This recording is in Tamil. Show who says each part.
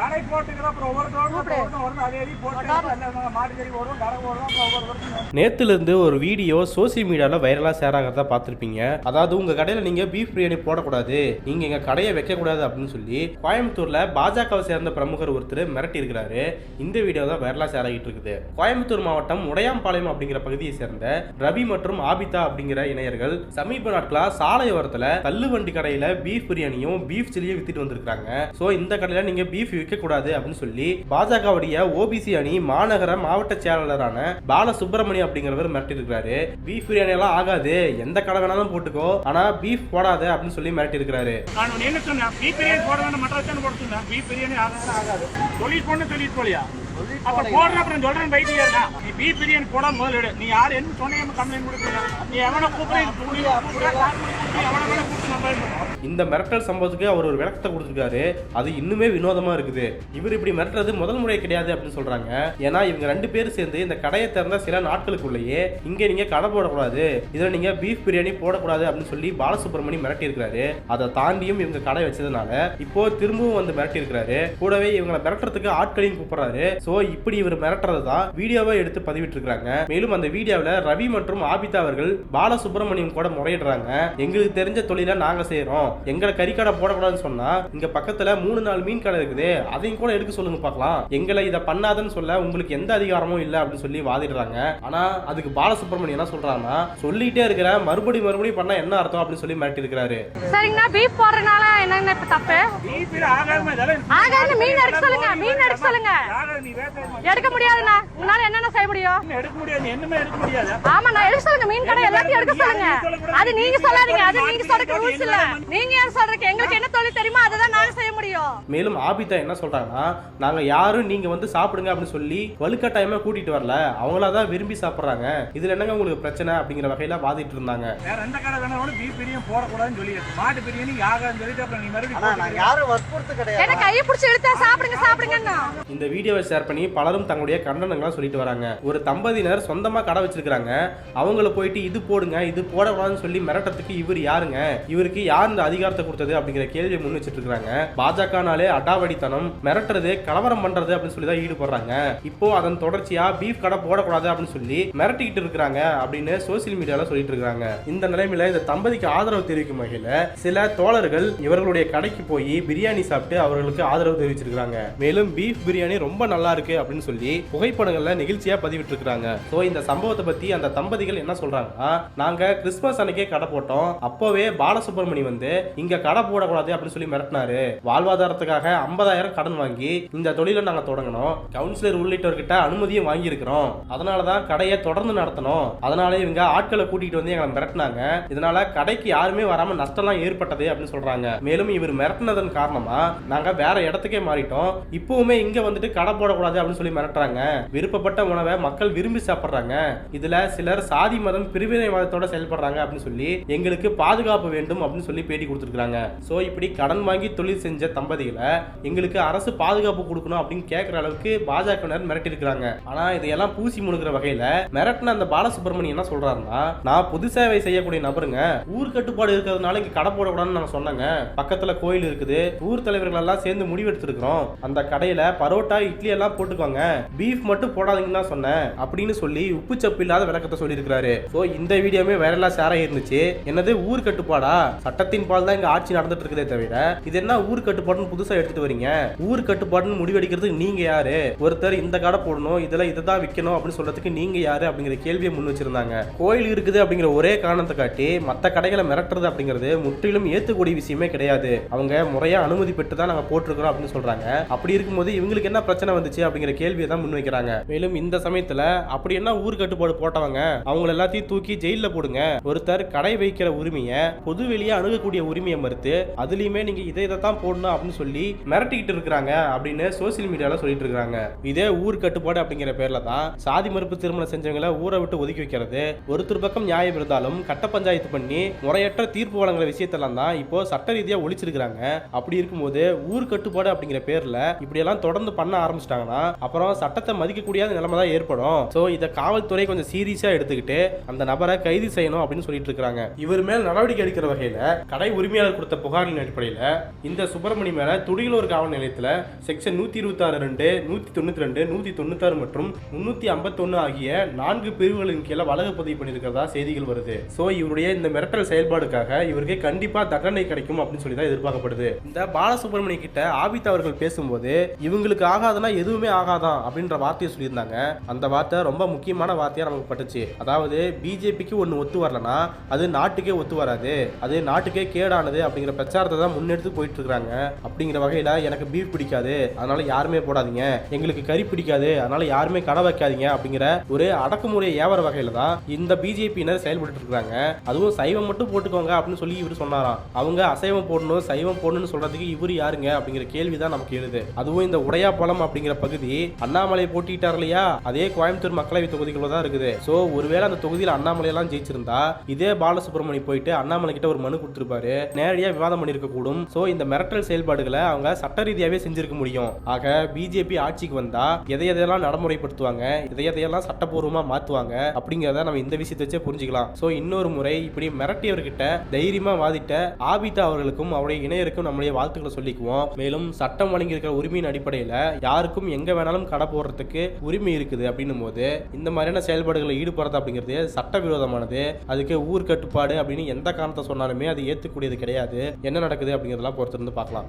Speaker 1: கடை போட்டுக்கிறோம் அப்புறம் ஒவ்வொருத்தரும் அதே போட்டு கடை அப்புறம்
Speaker 2: நேத்துலேருந்து ஒரு வீடியோ சோசியல் மீடியாவில் வைரலாக ஷேர் ஆகிறதா பார்த்துருப்பீங்க. அதாவது உங்கள் கடையில் நீங்கள் பீஃப் பிரியாணி போடக்கூடாது. நீங்கள் எங்கள் கடையை வைக்கக்கூடாது அப்படின்னு சொல்லி கோயம்புத்தூரில் பாஜகவை சேர்ந்த பிரமுகர் ஒருத்தர் மிரட்டி இருக்கிறாரு. இந்த வீடியோ தான் வைரலாக ஷேர் ஆகிட்டு இருக்குது. கோயம்புத்தூர் மாவட்டம் உடையாம்பாளையம் அப்படிங்கிற பகுதியை சேர்ந்த ரவி மற்றும் ஆபிதா அப்படிங்கிற இணையர்கள் சமீப நாட்களாக சாலையோரத்தில் தள்ளுவண்டி கடையில் பீஃப் பிரியாணியும் பீஃப் சில்லியும் வித்துட்டு வந்திருக்காங்க ஸோ இந்த கடையில் நீங்கள் பீஃப் விற்கக்கூடாது அப்படின்னு சொல்லி பாஜகவுடைய ஓபிசி அணி மாநகர மாவட்ட செயலாளரான பால சுப்பிரமணியம் அப்படிங்கிறவர் மிரட்டியிருக்கிறாரு. பீஃப் பிரியாணி எல்லாம் ஆகாது. எந்த கடை வேணாலும் போட்டுக்கோ. ஆனா பீஃப் போடாத அப்படின்னு சொல்லி மிரட்டியிருக்கிறாரு.
Speaker 1: நான் என்ன சொன்னேன்? பீஃப் பிரியாணி போட வேண்டாம் மற்ற போட சொன்னேன். பீஃப் பிரியாணி ஆகாது ஆகாது. போலியா? அப்ப போடுற அப்புறம் சொல்றேன் பைத்தியா நீ பிரியாணி போட முதல்ல நீ யார்? என்ன சொன்னீங்க கம்ப்ளைண்ட் கொடுக்குறீங்க? நீ எவனை கூப்பிடுறீங்க
Speaker 2: இந்த மிரட்டல் சம்பவத்துக்கு அவர் ஒரு விளக்கத்தை கொடுத்துருக்காரு. அது இன்னுமே வினோதமா இருக்குது. இவர் இப்படி மிரட்டுறது முதல் முறை கிடையாது அப்படின்னு சொல்றாங்க. ஏன்னா இவங்க ரெண்டு பேரும் சேர்ந்து இந்த கடையை திறந்த சில நாட்களுக்குள்ளேயே இங்க நீங்க கடை போடக்கூடாது. இதுல நீங்க பீஃப் பிரியாணி போடக்கூடாது அப்படின்னு சொல்லி பாலசுப்ரமணி மிரட்டி இருக்கிறாரு அதை தாண்டியும் இவங்க கடை வச்சதுனால இப்போ திரும்பவும் வந்து மிரட்டி இருக்கிறாரு கூடவே இவங்களை மிரட்டுறதுக்கு ஆட்களையும் கூப்பிடுறாரு. சோ இப்படி இவர் மிரட்டுறது தான் வீடியோவை எடுத்து பதிவிட்டு இருக்காங்க மேலும் அந்த வீடியோவில் ரவி மற்றும் ஆபிதா அவர்கள் பாலசுப்ரமணியம் கூட முறையிடுறாங்க. எங்களுக்கு தெரிஞ்ச தொழிலை நாங்க செய்யறோம் எங்களை கறிக்கடை போடக்கூடாதுன்னு சொன்னா இங்க பக்கத்துல மூணு நாலு மீன் கடை இருக்குது. அதையும் கூட எடுக்க சொல்லுங்க பார்க்கலாம். எங்களை இதை பண்ணாதன்னு சொல்ல உங்களுக்கு எந்த அதிகாரமும் இல்லை அப்படின்னு சொல்லி வாதிடுறாங்க. ஆனா அதுக்கு பாலசுப்ரமணியம் என்ன சொல்றாங்கன்னா சொல்லிட்டே இருக்கிற மறுபடி மறுபடியும் பண்ணா என்ன அர்த்தம் அப்படின்னு சொல்லி மிரட்டி இருக்கிறாரு
Speaker 3: சரிங்கண்ணா பீஃப் போடுறதுனால என்னங்கண்ணா இப்ப தப்பு? மீன் எடுக்க சொல்லுங்க மீன் எடுக்க சொல்லுங்க. எடுக்க முடியாதுண்ணா. என்னென்ன செய்ய முடியும்?
Speaker 1: இன்னும் எடுக்க முடியாது. நீ என்னமே எடுக்க முடியாது.
Speaker 3: ஆமா நான் எடுக்க சொல்லுங்க. மீன் கடை எல்லாத்தையும் எடுக்க சொல்லுங்க. அது நீங்க சொல்லாதீங்க. அது நீங்க சொல்றதுக்கு ரூல்ஸ் இல்ல. நீங்க சொல்றீங்க எங்களுக்கு என்ன தொழில் தெரியுமோ அதை தான் நாங்க செய்ய முடியும்.
Speaker 2: மேலும் ஆபிதா என்ன சொல்றாங்கன்னா நாங்க யாரும் நீங்க வந்து சாப்பிடுங்க அப்படின்னு சொல்லி வலுக்கட்டாயமா கூட்டிட்டு வரல. அவங்களா தான் விரும்பி சாப்பிடுறாங்க. இதுல என்னங்க உங்களுக்கு பிரச்சனை அப்படிங்கிற வகையில வாதிட்டு இருந்தாங்க.
Speaker 1: வேற எந்த கடை வேணாலும் பீஃப் பிரியாணி போடக்கூடாதுன்னு சொல்லிடுச்சு மாட்டு பிரியாணி ஆகாதுன்னு சொல்லிட்டு அப்புறம் நீ மறுபடியும்?
Speaker 4: யாரும் வற்புறுத்து கிடையாது.
Speaker 3: என்ன கையை பிடிச்சி இழுத்தா சாப்பிடுங்க சாப்பிடுங்கண்ணா.
Speaker 2: இந்த வீடியோவை ஷேர் பண்ணி பலரும் தங்களுடைய கண்டனங்களை சொல்லிட்டு வராங்க. ஒரு தம்பதியினர் சொந்தமா கடை வச்சிருக்காங்க அவங்கள போயிட்டு இது போடுங்க இது போடக்கூடாதுன்னு சொல்லி மிரட்டத்துக்கு இவர் யாருங்க? இவருக்கு யார் இந்த அதிகாரத்தை கொடுத்தது அப்படிங்கிற கேள்வியை முன் வச்சிட்டு இருக்காங்க பாஜகனாலே அடாவடித்தனம் மிரட்டுறது கலவரம் பண்றது அப்படின்னு சொல்லி தான் ஈடுபடுறாங்க. இப்போ அதன் தொடர்ச்சியா பீஃப் கடை போடக்கூடாது அப்படின்னு சொல்லி மிரட்டிக்கிட்டு இருக்காங்க அப்படின்னு சோசியல் மீடியால சொல்லிட்டு இருக்காங்க இந்த நிலைமையில இந்த தம்பதிக்கு ஆதரவு தெரிவிக்கும் வகையில சில தோழர்கள் இவர்களுடைய கடைக்கு போய் பிரியாணி சாப்பிட்டு அவர்களுக்கு ஆதரவு தெரிவிச்சிருக்காங்க மேலும் பீஃப் பிரியாணி ரொம்ப நல்லா இருக்கு அப்படின்னு சொல்லி புகைப்படங்கள்ல நிகழ்ச்சியா பதிவிட்டு இருக்காங்க சோ இந்த சம்பவத்தை பத்தி அந்த தம்பதிகள் என்ன சொல்றாங்கன்னா நாங்க கிறிஸ்துமஸ் அன்னைக்கே கடை போட்டோம். அப்போவே பாலசுப்ரமணி வந்து இங்க கடை போடக்கூடாது அப்படின்னு சொல்லி மிரட்டினாரு. வாழ்வாதாரத்துக்காக ஐம்பதாயிரம் கடன் வாங்கி இந்த தொழிலை நாங்க தொடங்கணும். கவுன்சிலர் உள்ளிட்டவர்கிட்ட அனுமதியும் வாங்கி இருக்கிறோம் அதனாலதான் கடையை தொடர்ந்து நடத்தணும். அதனால இவங்க ஆட்களை கூட்டிட்டு வந்து எங்களை மிரட்டினாங்க. இதனால கடைக்கு யாருமே வராம நஷ்டம்லாம் ஏற்பட்டது அப்படின்னு சொல்றாங்க. மேலும் இவர் மிரட்டினதன் காரணமா நாங்க வேற இடத்துக்கே மாறிட்டோம். இப்பவுமே இங்க வந்துட்டு கடை போடக்கூடாது அப்படின்னு சொல்லி மிரட்டுறாங்க. விருப்பப்பட்ட உணவை மக்கள் விரும்பி சாப்பிடுறாங்க. இதுல சிலர் சாதி மதம் பிரிவினைவாதத்தோட செயல்படுறாங்க அப்படின்னு சொல்லி எங்களுக்கு பாதுகாப்பு வேண்டும் அப்படின்னு சொல்லி பேட்டி கொடுத்துருக்காங்க சோ இப்படி கடன் வாங்கி தொழில் செஞ்ச தம்பதிகளை எங்களுக்கு அரசு பாதுகாப்பு கொடுக்கணும் அப்படின்னு கேட்குற அளவுக்கு பாஜகவினர் மிரட்டி இருக்கிறாங்க ஆனா இதையெல்லாம் பூசி முழுகிற வகையில மிரட்டின அந்த பாலசுப்ரமணியம் என்ன சொல்றாருன்னா நான் பொது சேவை செய்யக்கூடிய நபருங்க. ஊர் கட்டுப்பாடு இருக்கிறதுனால இங்க கடை போடக்கூடாதுன்னு நாங்க சொன்னாங்க. பக்கத்துல கோயில் இருக்குது. ஊர் தலைவர்கள் எல்லாம் சேர்ந்து முடிவெடுத்திருக்கிறோம். அந்த கடையில பரோட்டா இட்லி எல்லாம் போட்டுக்கோங்க. பீஃப் மட்டும் போடாதீங்கன்னு தான் சொன்னேன். அப்படின்னு சொல்லி உப்பு சப்பு இல்லாத விளக்கத்தை சொல்லியிருக்கிறாரு. ஸோ இந்த வீடியோமே வைரலா ஷேர் ஆகிருந்துச்சு என்னது ஊர் கட்டுப்பாடா? சட்டத்தின் பால் தான் இங்க ஆட்சி நடந்துட்டு இருக்குதே தவிர இது என்ன ஊர் கட்டுப்பாடுன்னு புதுசா எடுத்துட்டு வரீங்க? ஊர் கட்டுப்பாடுன்னு முடிவெடுக்கிறதுக்கு நீங்க யாரு? ஒருத்தர் இந்த கடை போடணும் இதுல இதை தான் விற்கணும் அப்படின்னு சொல்றதுக்கு நீங்க யாரு அப்படிங்கிற கேள்வியை முன் வச்சிருந்தாங்க. கோயில் இருக்குது அப்படிங்கிற ஒரே காரணத்தை காட்டி மற்ற கடைகளை மிரட்டுறது அப்படிங்கிறது முற்றிலும் ஏத்துக்கூடிய விஷயமே கிடையாது. அவங்க முறையா அனுமதி பெற்று தான் நாங்க போட்டிருக்கிறோம் அப்படின்னு சொல்றாங்க. அப்படி இருக்கும்போது இவங்களுக்கு என்ன பிரச்சனை வந்துச்சு? அப்படிங்கிற கேள்வியை தான் முன் வைக்கிறாங்க மேலும் இந்த சமயத்துல அப்படி என்ன ஊர் கட்டுப்பாடு போட்டவங்க அவங்க எல்லாத்தையும் தூக்கி ஜெயில போடுங்க. ஒருத்தர் கடை வைக்கிற உரிமையை பொது வெளியே அணுகக்கூடிய உரிமையை மறுத்து அதுலயுமே நீங்க இதை இதை தான் போடணும் அப்படின்னு சொல்லி மிரட்டிக்கிட்டு இருக்கிறாங்க அப்படின்னு சோசியல் மீடியால சொல்லிட்டு இருக்காங்க இதே ஊர் கட்டுப்பாடு அப்படிங்கிற பேர்ல தான் சாதி மறுப்பு திருமணம் செஞ்சவங்களை ஊரை விட்டு ஒதுக்கி வைக்கிறது ஒருத்தர் பக்கம் நியாயம் இருந்தாலும் கட்ட பஞ்சாயத்து பண்ணி முறையற்ற தீர்ப்பு வழங்குற விஷயத்தெல்லாம் தான் இப்போ சட்ட ரீதியா ஒழிச்சிருக்காங்க அப்படி இருக்கும்போது ஊர் கட்டுப்பாடு அப்படிங்கிற பேர்ல இப்படியெல்லாம் தொடர்ந்து பண்ண ஆரம்பிச்சிட்டாங்க. ஆரம்பிச்சிட்டாங்கன்னா அப்புறம் சட்டத்தை மதிக்கக்கூடிய நிலைமை தான் ஏற்படும். ஸோ இதை காவல்துறை கொஞ்சம் சீரியஸா எடுத்துக்கிட்டு அந்த நபரை கைது செய்யணும் அப்படின்னு சொல்லிட்டு இருக்காங்க. இவர் மேல் நடவடிக்கை எடுக்கிற வகையில கடை உரிமையாளர் கொடுத்த புகாரின் அடிப்படையில் இந்த சுப்பிரமணி மேல துடியலூர் காவல் நிலையத்தில் செக்ஷன் நூத்தி இருபத்தி ஆறு ரெண்டு நூத்தி தொண்ணூத்தி ரெண்டு நூத்தி தொண்ணூத்தாறு மற்றும் முன்னூத்தி ஐம்பத்தொன்னு ஆகிய நான்கு பிரிவுகளின் கீழே வழக்கு பதிவு பண்ணியிருக்கிறதா செய்திகள் வருது. ஸோ இவருடைய இந்த மிரட்டல் செயல்பாடுக்காக இவருக்கு கண்டிப்பா தண்டனை கிடைக்கும் அப்படின்னு சொல்லி தான் எதிர்பார்க்கப்படுது. இந்த பாலசுப்ரமணிய கிட்ட ஆபித் அவர்கள் பேசும்போது இவங்களுக்கு ஆகாதுன்னா எதுவும் ஆகாதான் அப்படின்ற வார்த்தையை சொல்லியிருந்தாங்க. அந்த வார்த்தை ரொம்ப முக்கியமான வார்த்தையா நமக்கு பட்டுச்சு. அதாவது பிஜேபிக்கு ஒன்று ஒத்து வரலனா அது நாட்டுக்கே ஒத்து வராது. அது நாட்டுக்கே கேடானது அப்படிங்கிற பிரச்சாரத்தை தான் முன்னெடுத்து போயிட்டு இருக்காங்க அப்படிங்கிற வகையில எனக்கு பீஃப் பிடிக்காது. அதனால யாருமே போடாதீங்க. எங்களுக்கு கறி பிடிக்காது. அதனால யாருமே கடை வைக்காதீங்க அப்படிங்கிற ஒரு அடக்குமுறை ஏவர வகையில தான் இந்த பிஜேபியினர் செயல்பட்டு இருக்காங்க அதுவும் சைவம் மட்டும் போட்டுக்கோங்க அப்படின்னு சொல்லி இவர் சொன்னாராம். அவங்க அசைவம் போடணும் சைவம் போடணும்னு சொல்றதுக்கு இவர் யாருங்க அப்படிங்கிற கேள்வி தான் நமக்கு எழுது. அதுவும் இந்த உடையாப்பழம் அப்படிங்கிற பகுதி அண்ணாமலை போட்டிட்டார் இல்லையா? அதே கோயம்புத்தூர் மக்களவை தொகுதிக்குள்ள தான் இருக்குது. சோ ஒருவேளை அந்த தொகுதியில் அண்ணாமலை எல்லாம் ஜெயிச்சிருந்தா இதே பாலசுப்ரமணி போயிட்டு அண்ணாமலை கிட்ட ஒரு மனு கொடுத்திருப்பாரு. நேரடியா விவாதம் பண்ணிருக்க கூடும் சோ இந்த மிரட்டல் செயல்பாடுகளை அவங்க சட்ட ரீதியாவே செஞ்சிருக்க முடியும். ஆக பிஜேபி ஆட்சிக்கு வந்தா எதை எதையெல்லாம் நடைமுறைப்படுத்துவாங்க எதை எதையெல்லாம் சட்டப்பூர்வமா மாத்துவாங்க அப்படிங்கிறத நம்ம இந்த விஷயத்தை வச்சே புரிஞ்சுக்கலாம். சோ இன்னொரு முறை இப்படி மிரட்டியவர்கிட்ட தைரியமா வாதிட்ட ஆபிதா அவர்களுக்கும் அவருடைய இணையருக்கும் நம்முடைய வாழ்த்துக்களை சொல்லிக்குவோம். மேலும் சட்டம் வழங்கியிருக்கிற உரிமையின் அடிப்படையில யாருக்கும் எங்க வேணாலும் கடை போடுறதுக்கு உரிமை இருக்குது அப்படின்னும் போது இந்த மாதிரியான செயல்பாடுகளில் ஈடுபடுறது அப்படிங்கிறது சட்டவிரோதமானது. அதுக்கு ஊர் கட்டுப்பாடு அப்படின்னு எந்த காரணத்தை சொன்னாலுமே அது ஏற்றுக்கூடியது கிடையாது. என்ன நடக்குது அப்படிங்கிறதெல்லாம் பொறுத்திருந்து பார்க்கலாம்.